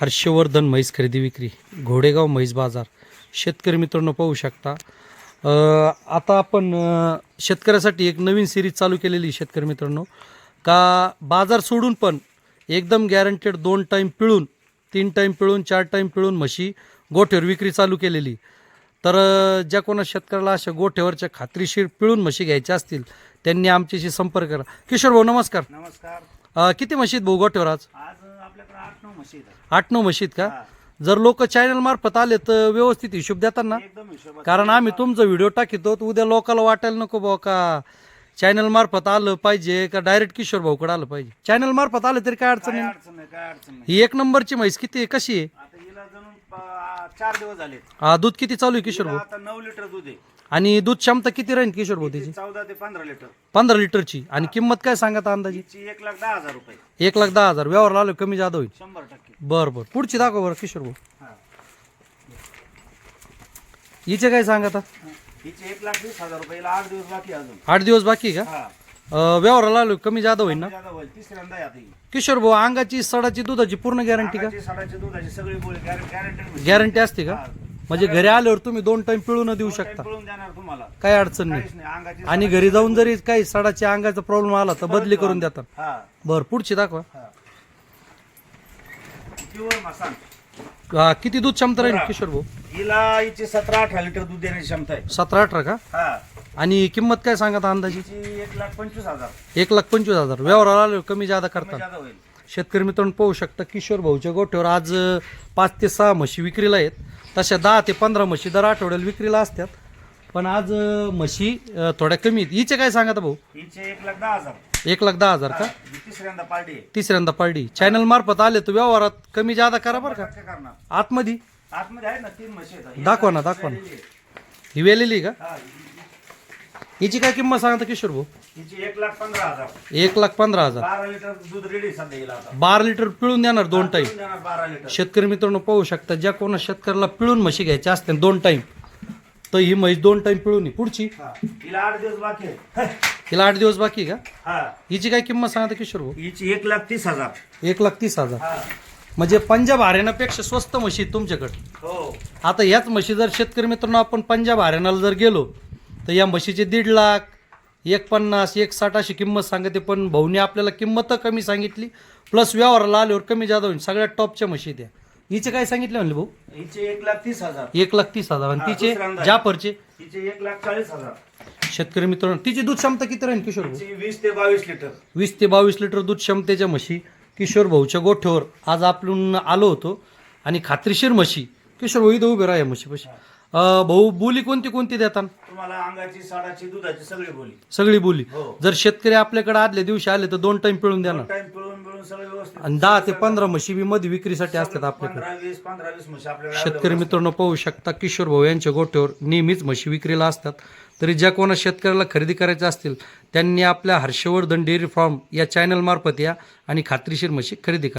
हर्षवर्धन म्हैस खरेदी विक्री घोडेगाव म्हैस बाजार. शेतकरी मित्रांनो पाहू शकता. आता आपण शेतकऱ्यासाठी एक नवीन सिरीज चालू केलेली शेतकरी मित्रांनो. का बाजार सोडून पण एकदम गॅरंटेड दोन टाईम पिळून तीन टाईम पिळून चार टाईम पिळून म्हशी गोठ्यावर विक्री चालू केलेली. तर ज्या कोणा शेतकऱ्याला अशा गोठ्यावरच्या खात्रीशीर पिळून म्हशी घ्यायच्या असतील त्यांनी आमच्याशी संपर्क करा. किशोर भाऊ नमस्कार. नमस्कार किती म्हशी आहेत भाऊ गोठ्यावर आज आठ नऊ. आठ म्हशीत का? हा. जर लोक चॅनल मार्फत आले तर व्यवस्थित हिशोब देतात ना एकदम कारण आम्ही तुमचा व्हिडिओ टाकितो उद्या लोकांना वाटायला नको बुवा का चॅनल मार्फत आलं पाहिजे का डायरेक्ट किशोर भाऊकडे आलं पाहिजे? चॅनल मार्फत आलं तरी काय अडचण काय नाही अडचण नाही काय अडचण नाही. ही एक नंबरची म्हैस किती आहे? कशी आहे? आता हिला जणून प- चार दिवस झाले आ, दूध किती चालू आहे किशोर हिला भाऊ? आता नऊ लिटर दूध आहे. आणि दूध क्षमता किती राहील किशोर भाऊ त्याची चौदा ते पंधरा लिटर. पंधरा लिटरची. आणि किंमत काय सांगत अंदाजे? हिची एक लाख दहा हजार रुपये. एक लाख दहा हजार. व्यवहार आलो कमी जादा होईल. शंभर टक्के. बरं बरं. पुढची दाखव बरं किशोर भाऊ. हा. हिचे काय सांगत हिची एक लाख वीस हजार रुपये हिला आठ दिवस बाकी आहे अजून. आठ दिवस बाकी आहे का? हा. अ, व्यवहाराला आलो कमी जादा होईल ना? जादा होईल. तिसऱ्यांदा आहे आता ही. किशोर भाऊ अंगाची सडाची दुधाची पूर्ण गॅरंटी का? साडाची दुधाची सगळी गॅरंटेड गॅरंटी असते का? म्हणजे घरी आल्यावर तुम्ही दोन टाइम पिळून देऊ शकता. पळून देणार तुम्हाला. काही अडचण नाही. काहीच नाही. अंगाची आणि घरी जाऊन जरी काही सडाच्या अंगाचा प्रॉब्लेम आला तर बदली करून देतात. हा. बर पुढची दाखवा. हा. प्युअर मसान हा, किती दूध क्षमता राहील किशोर भाऊ? हिला हिची सतरा अठरा लिटर दूध देण्याची क्षमता आहे. सतरा अठरा का? हा. आणि किंमत काय सांगत अंदाजी? हिची एक लाख पंचवीस हजार. एक लाख पंचवीस हजार. व्यवहाराला आल्यावर कमी जादा करतात. जादा होईल. शेतकरी मित्रांनो पाहू शकता किशोर भाऊच्या गोठ्यावर आज अं, पाच ते सहा म्हशी विक्रीला आहेत. तशा दहा ते पंधरा म्हशी दर आठवड्याला विक्रीला असतात. पण आज अं, म्हशी अं, थोड्या कमी आहेत. हिचे काय सांगता भाऊ? हिचे एक लाख दहा हजार. एक लाख दहा हजार का? ही तिसऱ्यांदा पार्टी आहे. तिसऱ्यांदा पार्टी चॅनल मार्फत आले तर व्यवहारात कमी जादा करा बरं का. काय करणार. आतमध्ये? आतमध्ये आहेत ना तीन म्हशी आहेत. ही दाखवा ना, दाखवा ना. आहे. ही वेलेली का? हा, हिची काय किंमत सांगता किशोर भाऊ? हिची एक लाख पंधरा हजार. एक लाख पंधरा हजार. बारा लिटर दूध रेडी सध्या हिला आता. बारा लिटर पिळून देणार दोन टाईम देऊन देणार बारा लिटर. शेतकरी मित्रांनो पाहू शकता ज्या कोणा शेतकऱ्याला पिळून म्हशी घ्यायच्या असते दोन टाईम तर ही म्हैस दोन टाईम पिळून आहे. पुढची? हा. हिला आठ दिवस बाकी आहे. हिला आठ दिवस बाकी आहे का? हा. हिची काय किंमत सांगता किशोर भाऊ? हिची एक लाख तीस हजार. एक लाख तीस हजार. हा. म्हणजे पंजाब हरियाणापेक्षा स्वस्त म्हशी आहेत तुमच्याकडे. हो. आता याच म्हशी जर शेतकरी मित्रांनो आपण पंजाब हरियाणाला जर गेलो तर या म्हशीचे दीड लाख एक पन्नास एक साठ अशी किंमत सांगते पण भाऊने आपल्याला किंमत कमी सांगितली प्लस व्यवहाराला आल्यावर कमी जादा होईल. सगळ्यात टॉपच्या म्हशी त्या हिचे काय सांगितले म्हणले भाऊ? हिचे एक लाख तीस हजार. एक लाख तीस हजार. आणि हा, तिचे दुसऱ्यांदा. जाफरचे? हिचे एक लाख चाळीस हजार. शेतकरी मित्रांनो तिची दूध क्षमता किती राहील किशोर भाऊ? हिची वीस ते बावीस लिटर. वीस ते बावीस लिटर दूध क्षमतेच्या म्हशी किशोर भाऊच्या गोठ्यावर आज आपण आलो होतो. आणि खात्रीशीर म्हशी किशोर भाऊ इथं उभे राहा या म्हशीपाशी. अं, भाऊ बोली कोणती कोणती देतात तुम्हाला अंगाची साडाची दुधाची सगळी बोली. सगळी बोली. हो. जर शेतकरी आपल्याकडे आदल्या दिवशी आले तर दोन टाइम पिळून देणार. टाइम पिळून मिळून सगळं व्यवस्थित. आणि दहा ते पंधरा म्हशी बी मध्ये विक्रीसाठी असतात आपल्याकडे. पंधरा वीस पंधरा वीस म्हशी आपल्याकडे शेतकरी मित्रांनो पाहू शकता किशोर भाऊ यांच्या गोठ्यावर नेहमीच म्हशी विक्रीला असतात. तरी ज्या कोणा शेतकऱ्याला खरेदी करायच्या असतील त्यांनी आपल्या हर्षवर्धन डेअरी फार्म या चॅनल मार्फत या आणि खात्रीशीर म्हशी खरेदी करा.